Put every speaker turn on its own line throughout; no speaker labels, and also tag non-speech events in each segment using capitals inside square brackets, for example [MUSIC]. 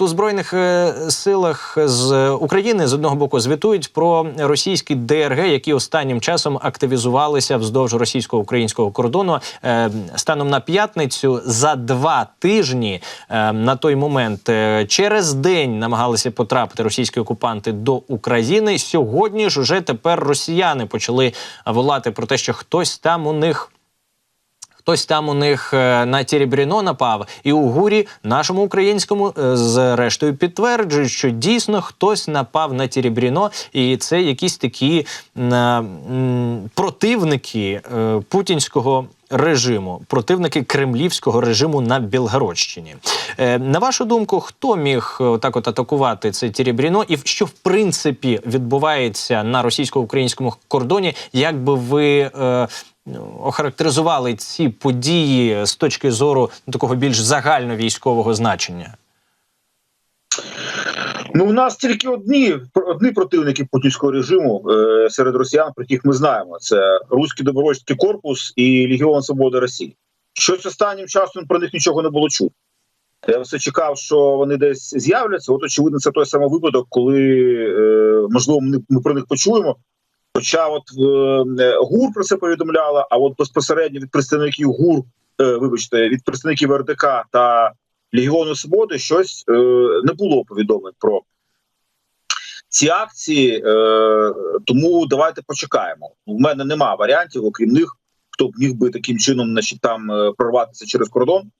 у збройних е, силах з України з одного боку звітують про російські ДРГ, які останнім часом активізувалися вздовж російсько-українського кордону. Е, Станом на п'ятницю за два тижні е, на той момент е, через день намагалися потрапити російські окупанти до України. Сьогодні ж уже тепер росіяни почали волати про те, що хтось там у них. Хтось там у них е, на Тірібріно напав, і у гурі нашому українському е, зрештою підтверджують, що дійсно хтось напав на Тірібріно, і це якісь такі м, противники е, путінського. Режиму противники кремлівського режиму на Білгородщині. Е, на вашу думку, хто міг так от атакувати це Тірібріно, і що в принципі відбувається на російсько-українському кордоні? Як би ви охарактеризували ці події з точки зору такого більш загальновійськового значення?
Ну, у нас тільки одні одні противники путінського режиму е, серед росіян, про яких ми знаємо: це Руський добровольський корпус і Легіон Свободи Росії. Щось останнім часом про них нічого не було чути. Я все чекав, що вони десь з'являться. От, очевидно, це той самий випадок, коли е, можливо ми, ми про них почуємо. Хоча, от е, ГУР про це повідомляла, а от безпосередньо від представників ГУР, е, вибачте, від представників РДК та Легіону Свободи щось е, не було повідомлень про ці акції. Е, тому давайте почекаємо. У мене нема варіантів, окрім них, хто б міг би таким чином значить, там е, прорватися через кордон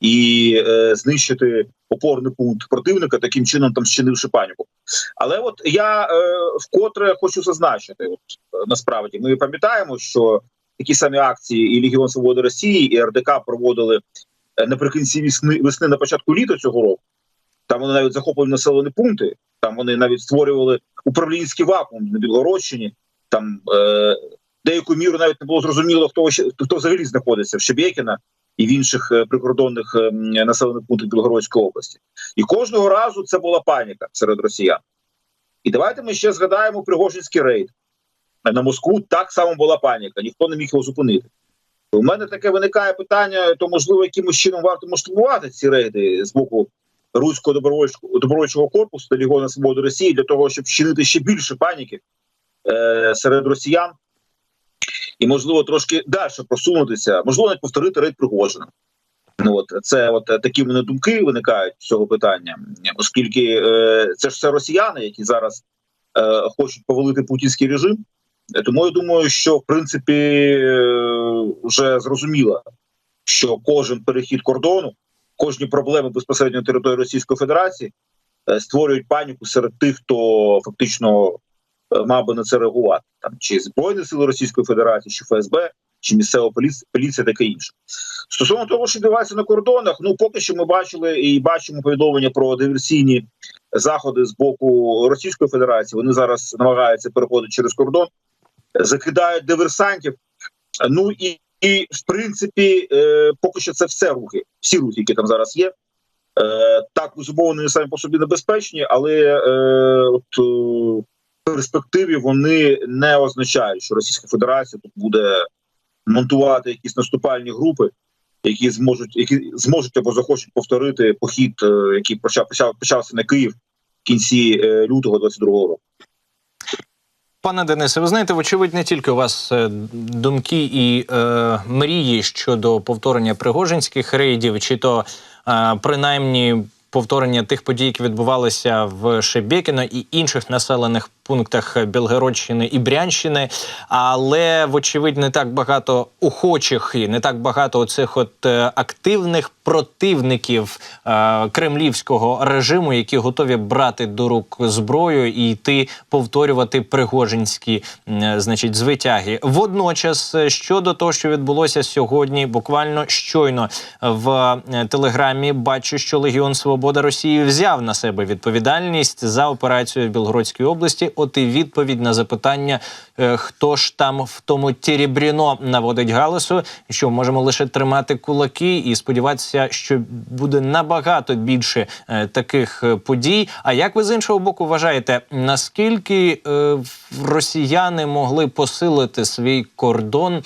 і е, знищити опорний пункт противника, таким чином там щинивши паніку. Але от я е, вкотре хочу зазначити, от е, насправді ми пам'ятаємо, що такі самі акції і Легіон Свободи Росії, і РДК проводили е, наприкінці весни, весни на початку літа цього року. Там вони навіть захопили населені пункти, там вони навіть створювали управлінський вакуум на Білгородщині. Там е, деяку міру навіть не було зрозуміло, хто хто взагалі знаходиться в Шебєкіна і в інших е, прикордонних е, населених пунктах Білгородської області. І кожного разу це була паніка серед росіян. І давайте ми ще згадаємо Пригожинський рейд на Москву. Так само була паніка, ніхто не міг його зупинити. У мене таке виникає питання: то можливо, якимось чином варто масштабувати ці рейди з боку руського добровольського добровольчого корпусу та Лігона Свободи Росії для того, щоб вчинити ще більше паніки е, серед росіян, і можливо трошки далі просунутися, можливо, навіть повторити рейд Пригожина. Ну от це от такі в мене думки виникають з цього питання, оскільки е, це ж все росіяни, які зараз е, хочуть повалити путінський режим. Е, Тому я думаю, що в принципі е, вже зрозуміло, що кожен перехід кордону, кожні проблеми безпосередньо на території Російської Федерації е, створюють паніку серед тих, хто фактично мав би на це реагувати, там чи збройні сили Російської Федерації, чи ФСБ, чи місцева поліція, поліція, таке інше. Стосовно того, що відбувається на кордонах, ну поки що ми бачили і бачимо повідомлення про диверсійні заходи з боку Російської Федерації. Вони зараз намагаються переходити через кордон, закидають диверсантів. Ну і, і в принципі, е, поки що це все рухи, всі рухи, які там зараз є. Е, так, безумовно, вони самі по собі небезпечні, але е, от е, перспективі вони не означають, що Російська Федерація тут буде монтувати якісь наступальні групи, які зможуть, які зможуть або захочуть повторити похід, е, який почав почав почався на Київ в кінці е, лютого 22-го року.
Пане Денисе, ви знаєте, вочевидь, не тільки у вас е, думки і е, мрії щодо повторення пригожинських рейдів, чи то е, принаймні повторення тих подій, які відбувалися в Шебекіно і інших населених пунктах Білгородщини і Брянщини, але вочевидь не так багато охочих і не так багато оцих от е, активних противників е, кремлівського режиму, які готові брати до рук зброю і йти повторювати пригожинські м, значить звитяги. Водночас е, щодо того, що відбулося сьогодні, буквально щойно в е, телеграмі бачу, що Легіон Свобода Росії взяв на себе відповідальність за операцію в Білгородській області. От і відповідь на запитання, е, хто ж там в тому Тірібріно наводить галасу, що можемо лише тримати кулаки і сподіватися, що буде набагато більше е, таких е, подій. А як ви з іншого боку вважаєте, наскільки росіяни могли посилити свій кордон?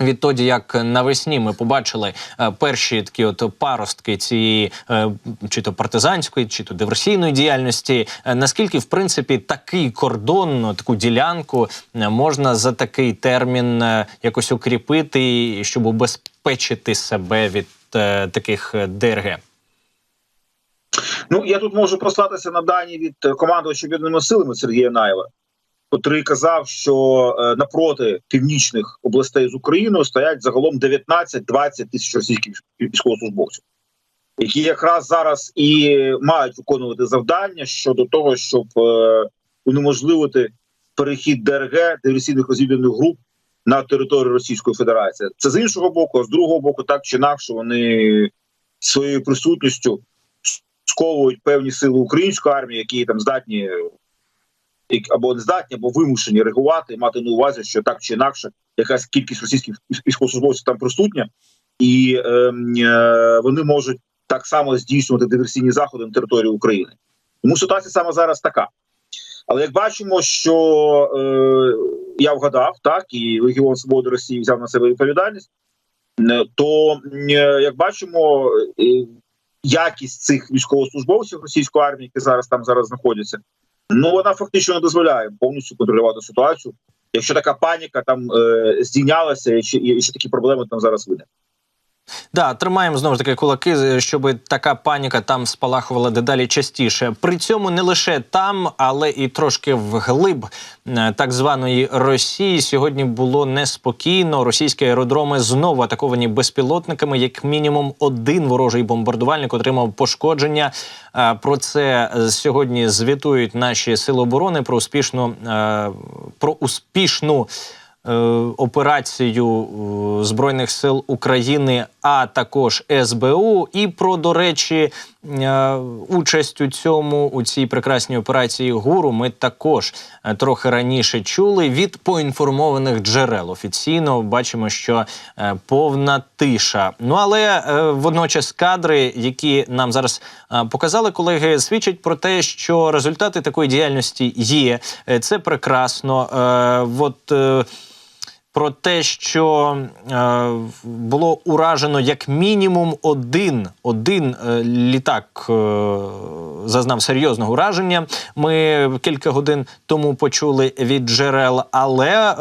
Відтоді, як навесні ми побачили е, перші такі от паростки цієї е, чи то партизанської, чи то диверсійної діяльності, е, наскільки в принципі такий кордон, ну, таку ділянку можна за такий термін якось укріпити, щоб убезпечити себе від таких ДРГ?
Ну я тут можу послатися на дані від командувача об'єднаними силами Сергія Наєва, котрий казав, що е, напроти північних областей з Україною стоять загалом 19-20 тисяч російських військовослужбовців, які якраз зараз і мають виконувати завдання щодо того, щоб е, унеможливити перехід ДРГ диверсійних розвідувальних груп на територію Російської Федерації. Це з іншого боку, а з другого боку, так чи інакше, вони своєю присутністю сковують певні сили української армії, які там здатні або не здатні, або вимушені реагувати, мати на увазі, що так чи інакше якась кількість російських військовослужбовців там присутня, і ем, е, вони можуть так само здійснювати диверсійні заходи на території України. Тому ситуація саме зараз така. Але як бачимо, що е, я вгадав, так і Легіон Свободи Росії взяв на себе відповідальність, е, то е, як бачимо, е, якість цих військовослужбовців російської армії, які зараз там зараз знаходяться, ну вона фактично не дозволяє повністю контролювати ситуацію. Якщо така паніка там е, здійнялася, і ще, такі проблеми там зараз виникнуть.
Да, тримаємо знову ж таки кулаки, щоб така паніка там спалахувала дедалі частіше. При цьому не лише там, але і трошки вглиб е, так званої Росії. Сьогодні було неспокійно. Російські аеродроми знову атаковані безпілотниками. Як мінімум, один ворожий бомбардувальник отримав пошкодження. Е, Про це е, сьогодні звітують наші сили оборони про успішну про успішну операцію Збройних сил України, а також СБУ, і про, до речі, е, участь у цьому у цій прекрасній операції ГУРу ми також е, трохи раніше чули від поінформованих джерел. Офіційно бачимо, що е, повна тиша. Ну але водночас кадри, які нам зараз показали колеги, свідчать про те, що результати такої діяльності є. Це прекрасно. От про те, що е, було уражено як мінімум один, один е, літак е, зазнав серйозного ураження. Ми кілька годин тому почули від джерел, але е,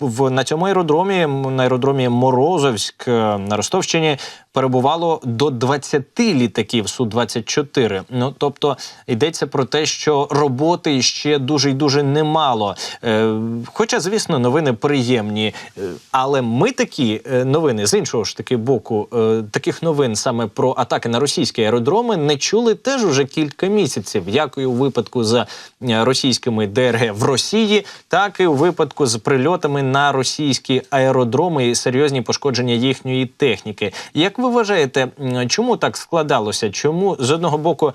в на цьому аеродромі, на аеродромі Морозовськ е, на Ростовщині перебувало до 20 літаків су 24 Ну тобто йдеться про те, що роботи ще дуже й дуже немало. Е, хоча, звісно, новини приємні, Е, але ми такі е, новини з іншого ж таки боку, е, таких новин саме про атаки на російські аеродроми не чули теж уже кілька місяців. Як і у випадку з російськими ДРГ в Росії, так і у випадку з прильотами на російські аеродроми і серйозні пошкодження їхньої техніки. Як ви вважаєте, чому так складалося? Чому з одного боку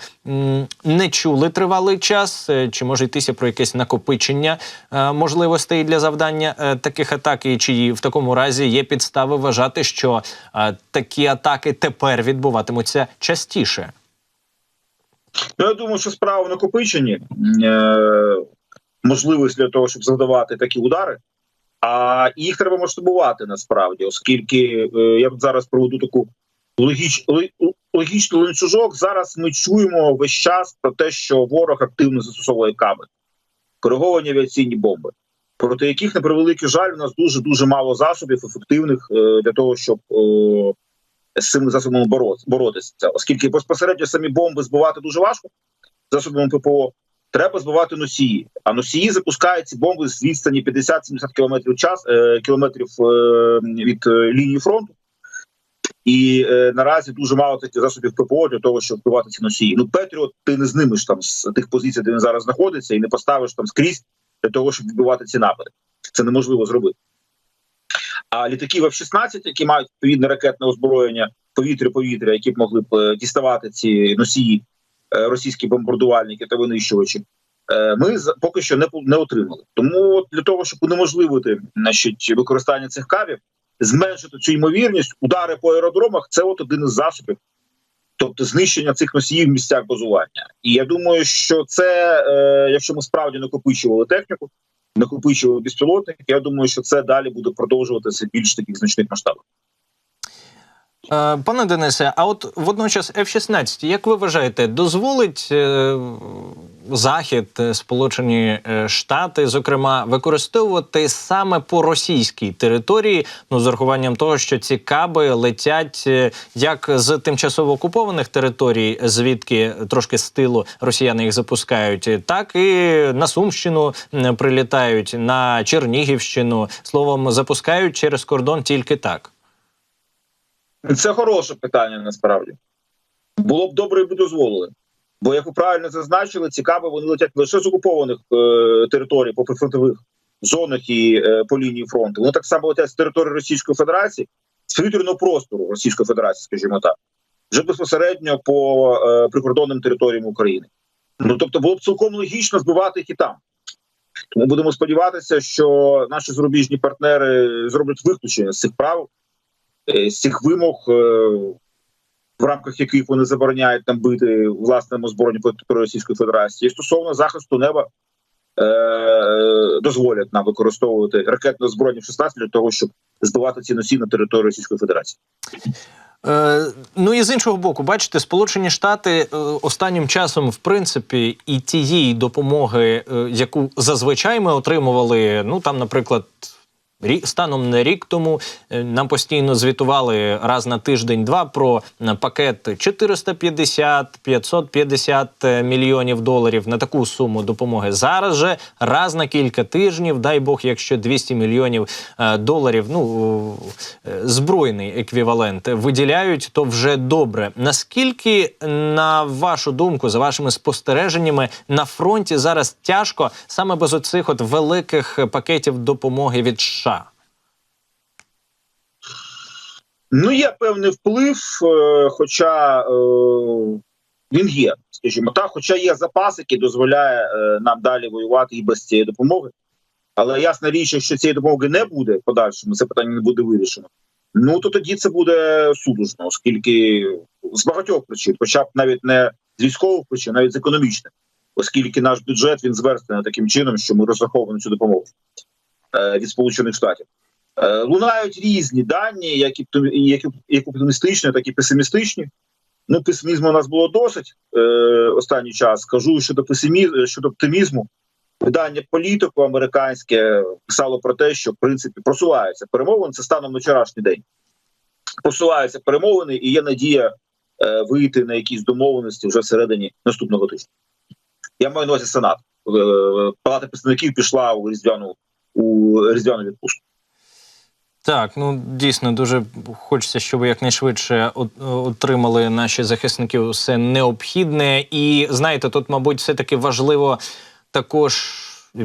не чули тривалий час? Е, Чи може йтися про якесь накопичення е, можливостей для завдання е, таких атак? І чи в такому разі є підстави вважати, що такі атаки тепер відбуватимуться частіше?
Ну, я думаю, що справа в накопиченні можливість для того, щоб завдавати такі удари. А їх треба масштабувати насправді, оскільки е, я зараз проведу таку логіч, ло- логічний ланцюжок. Зараз ми чуємо весь час про те, що ворог активно застосовує каби, кориговані авіаційні бомби, проти яких на превеликий жаль у нас дуже дуже мало засобів ефективних е, для того, щоб е, з цими засобами боро- боротися, оскільки безпосередньо самі бомби збивати дуже важко засобами ППО. Треба збивати носії. А носії запускають ці бомби з відстані 50-70 кілометрів час е, кілометрів е, від е, лінії фронту. І е, наразі дуже мало таких засобів ППО для того, щоб вбивати ці носії. Ну, Петріот, ти не знимеш там з тих позицій, де він зараз знаходиться, і не поставиш там скрізь для того, щоб вбивати ці напади. Це неможливо зробити. А літаки F-16, які мають відповідне ракетне озброєння, повітря-повітря, які б могли б діставати ці носії, російські бомбардувальники та винищувачі, е, ми поки що не, не отримали. Тому для того, щоб унеможливити значить, використання цих кабів, зменшити цю ймовірність, удари по аеродромах це от один із засобів. Тобто знищення цих носіїв в місцях базування. І я думаю, що це, е, якщо ми справді накопичували техніку, накопичували безпілотники. Я думаю, що це далі буде продовжуватися більш таких значних масштабах.
Е, Пане Денисе, а от водночас F-16, як ви вважаєте, дозволить е, Захід, е, Сполучені Штати, зокрема, використовувати саме по російській території, ну з урахуванням того, що ці каби летять як з тимчасово окупованих територій, звідки трошки з тилу росіяни їх запускають, так і на Сумщину прилітають, на Чернігівщину. Словом, запускають через кордон тільки так.
Це хороше питання насправді. Було б добре, якби дозволили. Бо, як ви правильно зазначили, цікаво, вони летять лише з окупованих е, територій по прифронтових зонах і е, по лінії фронту. Вони так само летять з території Російської Федерації, з повітряного простору Російської Федерації, скажімо так, вже безпосередньо по е, прикордонним територіям України. Ну тобто, було б цілком логічно збивати їх і там. Тому будемо сподіватися, що наші зарубіжні партнери зроблять виключення з цих прав, з цих вимог. Е, в рамках яких вони забороняють там бити власному збройні Російської Федерації, стосовно захисту неба е- дозволять нам використовувати ракетне збройні 16 для того, щоб збивати ці носії на території Російської Федерації.
Е, ну і з іншого боку, бачите, Сполучені Штати е, останнім часом, в принципі, і тієї допомоги, е, яку зазвичай ми отримували, ну там, наприклад. Станом на рік тому е, нам постійно звітували раз на тиждень-два про е, пакет 450 550 е, мільйонів доларів на таку суму допомоги. Зараз же раз на кілька тижнів, дай Бог, якщо 200 мільйонів доларів, ну збройний еквівалент виділяють, то вже добре. Наскільки, на вашу думку, за вашими спостереженнями, на фронті зараз тяжко саме без оцих от великих пакетів допомоги від США?
Ну, є певний вплив, е, хоча е, він є, скажімо так, хоча є запас, який дозволяє е, нам далі воювати і без цієї допомоги. Але ясна річ, якщо цієї допомоги не буде в подальшому, це питання не буде вирішено. Ну то тоді це буде судужно, оскільки з багатьох причин, хоча б навіть не з військових причин, навіть з економічних, оскільки наш бюджет він зверстаний таким чином, що ми розраховуємо цю допомогу від Сполучених Штатів. Е, Лунають різні дані, як і як оптимістичні, так і песимістичні. Ну, песимізму у нас було досить е, останній час. Скажу щодо песимізму, щодо оптимізму. Видання політику американське писало про те, що в принципі просуваються перемовини. Це станом на вчорашній день. Просуваються перемовини, і є надія е, вийти на якісь домовленості вже всередині наступного тижня. Я маю на увазі Сенат. Е, Палата представників пішла у різдвяну у різдвяну відпустку.
Так, ну дійсно дуже хочеться, щоб якнайшвидше от- отримали наші захисники все необхідне. І знаєте, тут, мабуть, все таки важливо також.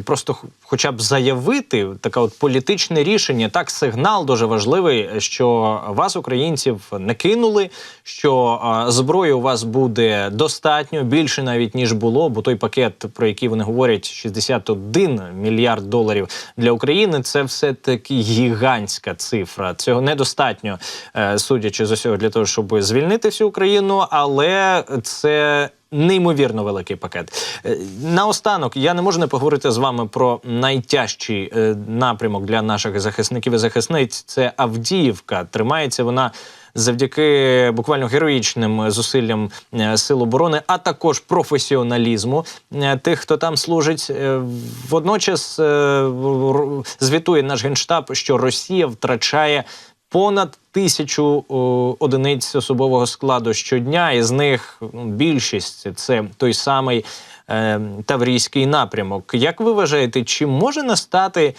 Просто хоча б заявити таке от політичне рішення, так сигнал дуже важливий, що вас, українців, не кинули, що зброї у вас буде достатньо більше навіть ніж було. Бо той пакет, про який вони говорять, 61 мільярд доларів для України, це все таки гігантська цифра. Цього недостатньо, е, судячи з усього, для того, щоб звільнити всю Україну, але це. Неймовірно великий пакет. Е, Наостанок я не можу не поговорити з вами про найтяжчий е, напрямок для наших захисників і захисниць. Це Авдіївка. Тримається вона завдяки буквально героїчним зусиллям е, сил оборони, а також професіоналізму тих, хто там служить. Водночас звітує наш генштаб, що Росія втрачає понад тисячу о, одиниць особового складу щодня, і з них ну, більшість це той самий е, Таврійський напрямок. Як ви вважаєте, чи може настати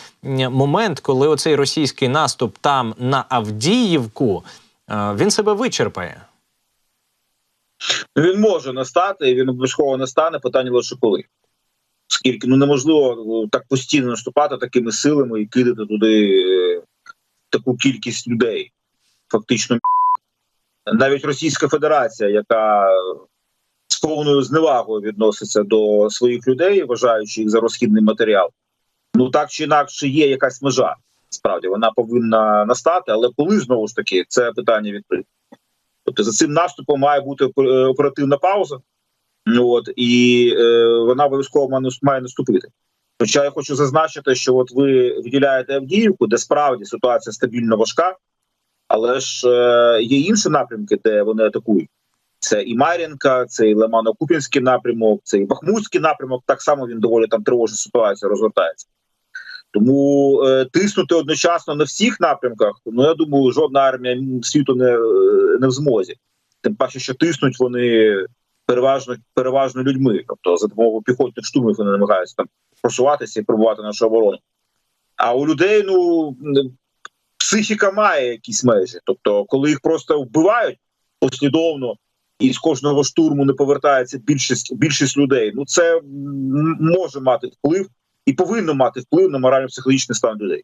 момент, коли оцей російський наступ там на Авдіївку е, він себе вичерпає?
Він може настати, і він обов'язково настане. Питання лише коли. Оскільки ну неможливо е, так постійно наступати такими силами і кидати туди е, таку кількість людей. Фактично, [LAUGHS] навіть Російська Федерація, яка з повною зневагою відноситься до своїх людей, вважаючи їх за розхідний матеріал. Ну так чи інакше є якась межа. Справді вона повинна настати, але коли знову ж таки це питання відкрите. Тобто за цим наступом має бути е, оперативна пауза. Ну от і е, вона обов'язково має наступити. Хоча я хочу зазначити, що от ви виділяєте Авдіївку, де справді ситуація стабільно важка, але ж е, є інші напрямки, де вони атакують. Це і Мар'їнка, це і Лимано-Купінський напрямок, це і Бахмутський напрямок. Так само він доволі там тривожна ситуація розгортається. Тому е, тиснути одночасно на всіх напрямках, ну я думаю, жодна армія світу не, е, не в змозі. Тим паче, що тиснуть вони переважно переважно людьми, тобто за допомогою піхотних штурмів вони намагаються там просуватися і пробувати нашу оборону. А у людей ну психіка має якісь межі. Тобто, коли їх просто вбивають послідовно, і з кожного штурму не повертається більшість більшість людей. Ну це може мати вплив і повинно мати вплив на морально-психологічний стан людей.